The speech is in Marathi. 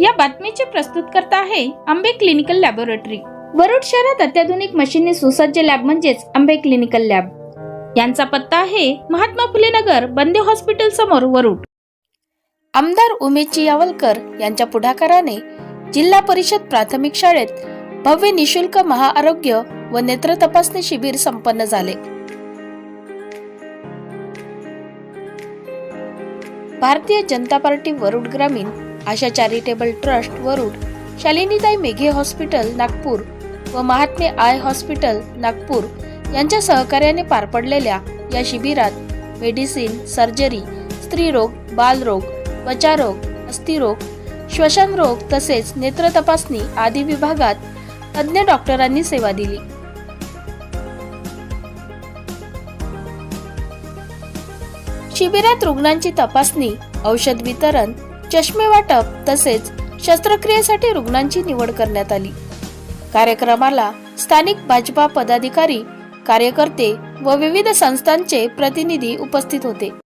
या बातमीचे प्रस्तुत करता आहे आंबे क्लिनिकल लॅबोरेटरी. वरुड शहरात अत्याधुनिक मशीनने सुसज्ज लॅब म्हणजेच आंबे क्लिनिकल लॅब. यांचा पत्ता आहे महात्मा फुले नगर बंदे हॉस्पिटल समोर वरुड. आमदार उमेश यावलकर यांच्या पुढाकाराने जिल्हा परिषद प्राथमिक शाळेत भव्य निशुल्क महाआरोग्य व नेत्र तपासणी शिबिर संपन्न झाले. भारतीय जनता पार्टी वरुड ग्रामीण Asha charitable trust Warud Shalinitai Meghe hospital Nagpur व महात्मे आय हॉस्पिटल नागपूर यांच्या सहकार्याने पार पडलेल्या या शिबिरात मेडिसिन सर्जरी स्त्रीरोग बालरोग त्वचारोग अस्थिरोग श्वसन रोग तसेच नेत्र तपासणी आदी विभागात तज्ज्ञ डॉक्टरांनी सेवा दिली. शिबिरात रुग्णांची तपासणी औषध वितरण चष्मे वाटप तसेच शस्त्रक्रियेसाठी रुग्णांची निवड करण्यात आली. कार्यक्रमाला स्थानिक भाजपा पदाधिकारी कार्यकर्ते व विविध संस्थांचे प्रतिनिधी उपस्थित होते.